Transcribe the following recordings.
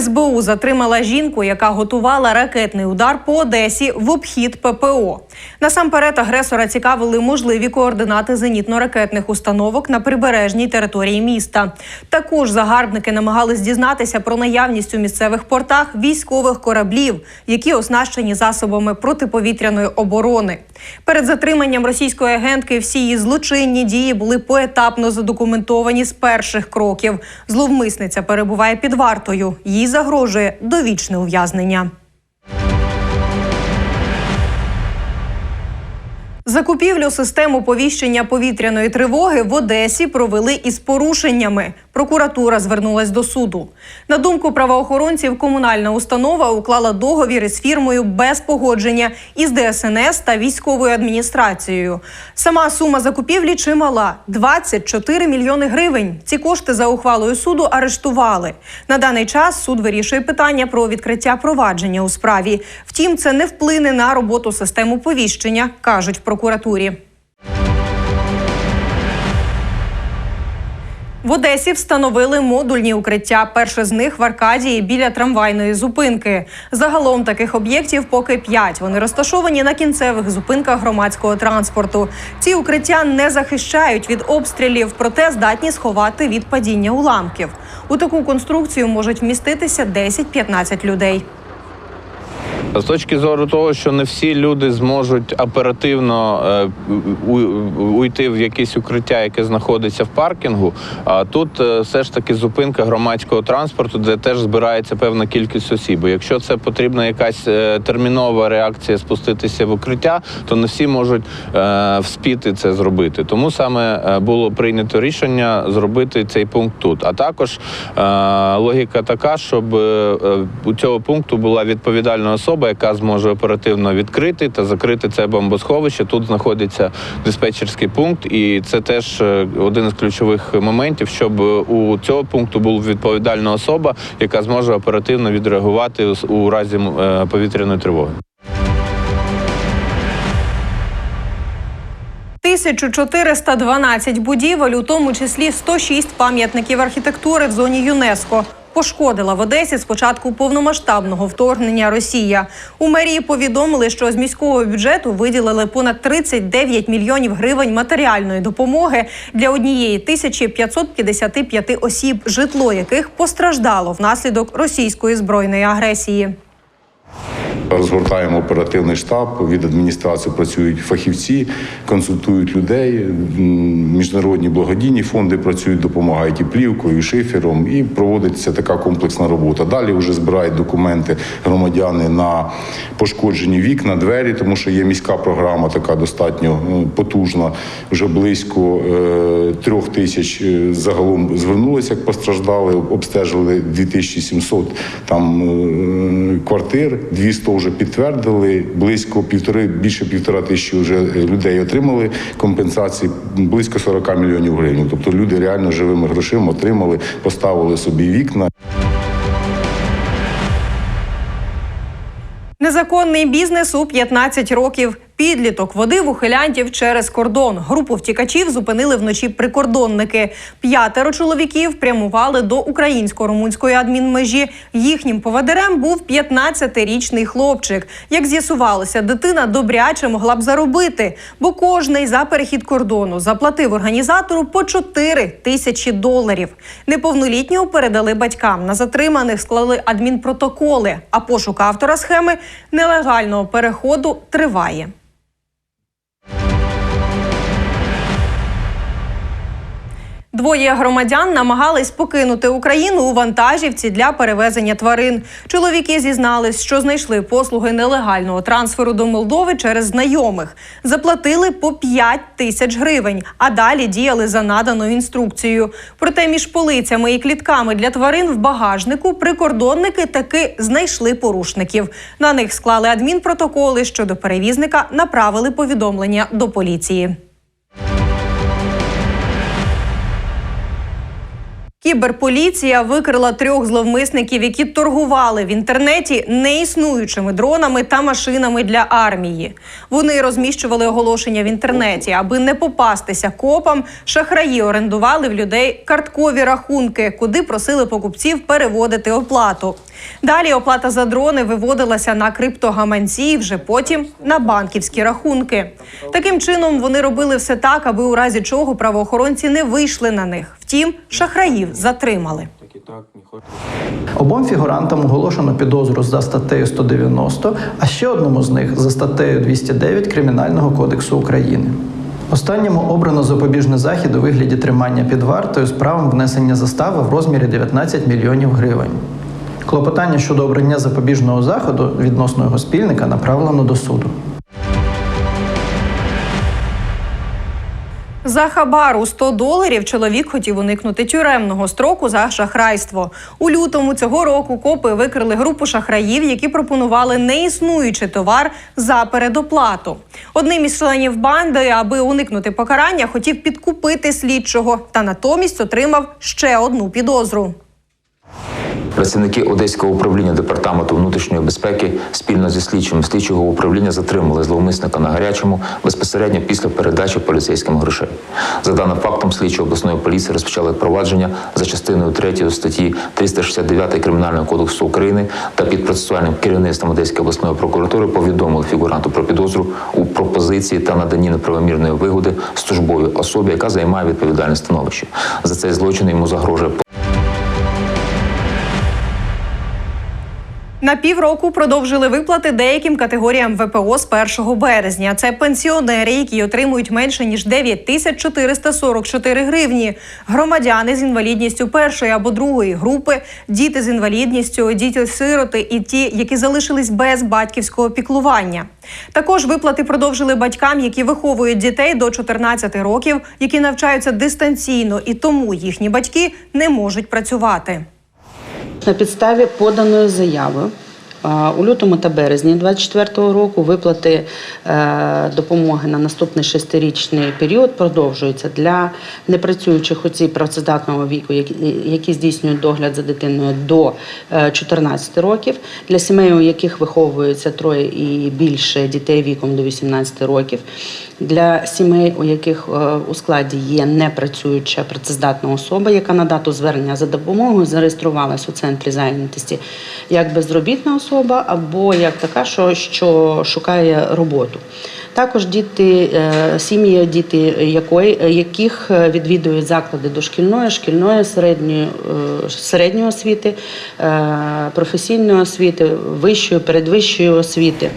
СБУ затримала жінку, яка готувала ракетний удар по Одесі в обхід ППО. Насамперед агресора цікавили можливі координати зенітно-ракетних установок на прибережній території міста. Також загарбники намагались дізнатися про наявність у місцевих портах військових кораблів, які оснащені засобами протиповітряної оборони. Перед затриманням російської агентки всі її злочинні дії були поетапно задокументовані з перших кроків. Зловмисниця перебуває під вартою. Їй загрожує довічне ув'язнення. Закупівлю систем оповіщення повітряної тривоги в Одесі провели із порушеннями. Прокуратура звернулась до суду. На думку правоохоронців, комунальна установа уклала договір із фірмою без погодження із ДСНС та військовою адміністрацією. Сама сума закупівлі чимала 24 мільйони гривень. Ці кошти за ухвалою суду арештували. На даний час суд вирішує питання про відкриття провадження у справі. Втім, це не вплине на роботу систем оповіщення, кажуть в прокуратурі. В Одесі встановили модульні укриття. Перше з них в Аркадії біля трамвайної зупинки. Загалом таких об'єктів поки п'ять. Вони розташовані на кінцевих зупинках громадського транспорту. Ці укриття не захищають від обстрілів, проте здатні сховати від падіння уламків. У таку конструкцію можуть вміститися 10-15 людей. З точки зору того, що не всі люди зможуть оперативно е, уйти в якесь укриття, яке знаходиться в паркінгу. А тут е, все ж таки зупинка громадського транспорту, де теж збирається певна кількість осіб. Якщо це потрібна якась е, термінова реакція спуститися в укриття, то не всі можуть вспіти це зробити. Тому саме було прийнято рішення зробити цей пункт тут. А також логіка така, щоб у цього пункту була відповідальна особа, яка зможе оперативно відкрити та закрити це бомбосховище. Тут знаходиться диспетчерський пункт, і це теж е, один із ключових моментів, щоб у цього пункту була відповідальна особа, яка зможе оперативно відреагувати у- у разі е, повітряної тривоги. 1412 будівель, у тому числі 106 пам'ятників архітектури в зоні ЮНЕСКО. Пошкодила в Одесі з початку повномасштабного вторгнення Росія. У мерії повідомили, що з міського бюджету виділили понад 39 мільйонів гривень матеріальної допомоги для однієї тисячі 555 осіб, житло яких постраждало внаслідок російської збройної агресії. Розгортаємо оперативний штаб. Від адміністрації працюють фахівці, консультують людей. Міжнародні благодійні фонди працюють, допомагають і плівкою, і шифером, і проводиться така комплексна робота. Далі вже збирають документи громадяни на пошкоджені вікна, двері, тому що є міська програма, така достатньо е, потужна. Вже близько е, трьох тисяч е, загалом звернулися, як постраждали, обстежили 2700 там квартир, 200 вже підтвердили, близько півтори, більше півтора тисячі вже людей отримали компенсації, близько 40 мільйонів гривень. Тобто люди реально живими грошима отримали, поставили собі вікна. Незаконний бізнес у 15 років. Підліток водив ухилянтів через кордон. Групу втікачів зупинили вночі прикордонники. П'ятеро чоловіків прямували до українсько-румунської адмінмежі. Їхнім поведерем був 15-річний хлопчик. Як з'ясувалося, дитина добряче могла б заробити, бо кожний за перехід кордону заплатив організатору по 4 тисячі доларів. Неповнолітнього передали батькам. На затриманих склали адмінпротоколи. А пошук автора схеми нелегального переходу триває. Двоє громадян намагались покинути Україну у вантажівці для перевезення тварин. Чоловіки зізнались, що знайшли послуги нелегального трансферу до Молдови через знайомих. Заплатили по 5 тисяч гривень, а далі діяли за наданою інструкцією. Проте між полицями і клітками для тварин в багажнику прикордонники таки знайшли порушників. На них склали адмінпротоколи щодо перевізника, направили повідомлення до поліції. Кіберполіція викрила трьох зловмисників, які торгували в інтернеті неіснуючими дронами та машинами для армії. Вони розміщували оголошення в інтернеті, аби не попастися копам. Шахраї орендували в людей карткові рахунки, куди просили покупців переводити оплату. Далі оплата за дрони виводилася на криптогаманці, вже потім на банківські рахунки. Таким чином вони робили все так, аби у разі чого правоохоронці не вийшли на них. Втім, шахраїв затримали. Обом фігурантам оголошено підозру за статтею 190, а ще одному з них за статтею 209 Кримінального кодексу України. Останньому обрано запобіжний захід у вигляді тримання під вартою з правом внесення застави в розмірі 19 мільйонів гривень. Клопотання щодо обрання запобіжного заходу відносно його спільника направлено до суду. За хабар у 100 доларів чоловік хотів уникнути тюремного строку за шахрайство. У лютому цього року копи викрили групу шахраїв, які пропонували неіснуючий товар за передоплату. Одним із членів банди, аби уникнути покарання, хотів підкупити слідчого та натомість отримав ще одну підозру. Працівники Одеського управління департаменту внутрішньої безпеки спільно зі слідчими слідчого управління затримали зловмисника на гарячому безпосередньо після передачі поліцейським грошей. За даним фактом, слідчі обласної поліції розпочали провадження за частиною 3 статті 369 Кримінального кодексу України та під процесуальним керівництвом Одеської обласної прокуратури повідомили фігуранту про підозру у пропозиції та наданні неправомірної вигоди службовій особі, яка займає відповідальне становище. За цей злочин йому загрожує На півроку продовжили виплати деяким категоріям ВПО з 1 березня. Це пенсіонери, які отримують менше ніж 9 тисяч 444 гривні, громадяни з інвалідністю першої або другої групи, діти з інвалідністю, діти-сироти і ті, які залишились без батьківського піклування. Також виплати продовжили батькам, які виховують дітей до 14 років, які навчаються дистанційно, і тому їхні батьки не можуть працювати. На підставі поданої заяви у лютому та березні 2024 року виплати е, допомоги на наступний шестирічний період продовжуються. Для непрацюючих осіб працездатного віку, які, здійснюють догляд за дитиною до е, 14 років, для сімей, у яких виховується троє і більше дітей віком до 18 років, для сімей, у яких е, у складі є непрацююча працездатна особа, яка на дату звернення за допомогою зареєструвалась у центрі зайнятості як безробітна особа або як така, що, що шукає роботу. Також діти, е, сім'ї, діти якої, яких е, відвідують заклади дошкільної, шкільної, середньої, е, середньої освіти, професійної освіти, вищої, передвищої освіти.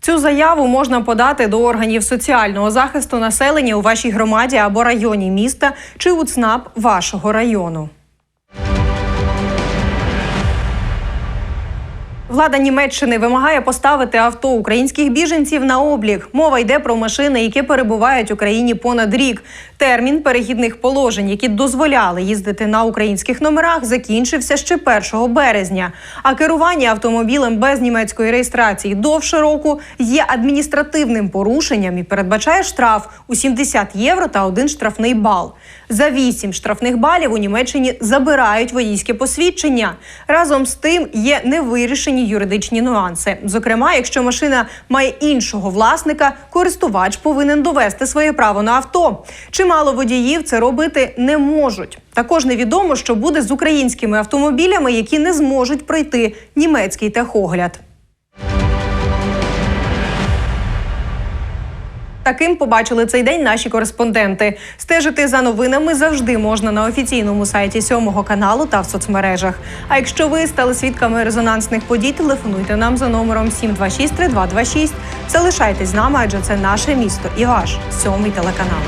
Цю заяву можна подати до органів соціального захисту населення у вашій громаді або районі міста чи у ЦНАП вашого району. Влада Німеччини вимагає поставити авто українських біженців на облік. Мова йде про машини, які перебувають в Україні понад рік. Термін перехідних положень, які дозволяли їздити на українських номерах, закінчився ще 1 березня. А керування автомобілем без німецької реєстрації довше року є адміністративним порушенням і передбачає штраф у 70 євро та один штрафний бал. За 8 штрафних балів у Німеччині забирають водійське посвідчення. Разом з тим є невирішені юридичні нюанси. Зокрема, якщо машина має іншого власника, користувач повинен довести своє право на авто. Чимало водіїв це робити не можуть. Також невідомо, що буде з українськими автомобілями, які не зможуть пройти німецький техогляд. Таким побачили цей день наші кореспонденти. Стежити за новинами завжди можна на офіційному сайті сьомого каналу та в соцмережах. А якщо ви стали свідками резонансних подій, телефонуйте нам за номером 726-3226. Залишайтесь з нами, адже це наше місто і ваш сьомий телеканал.